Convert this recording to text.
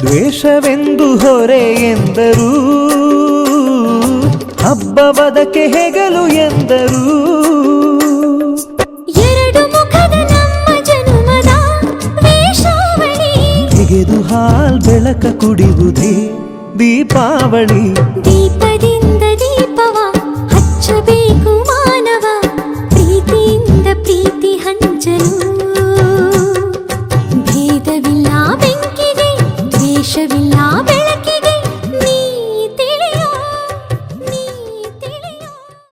ದ್ವೇಷವೆಂದು ಹೊರೆ ಎಂದರು. ಹಬ್ಬವದಕ್ಕೆ ಹೆಗಲು ಎಂದರು. ಎರಡು ಮುಖದ ನಮ್ಮ ಜನುಮದ ವೇಷಾವಳಿ. ತೆಗೆದು ಹಾಲ್ ಬೆಳಕ ಕುಡಿಯುವುದೇ ದೀಪಾವಳಿ. ದೀಪದಿ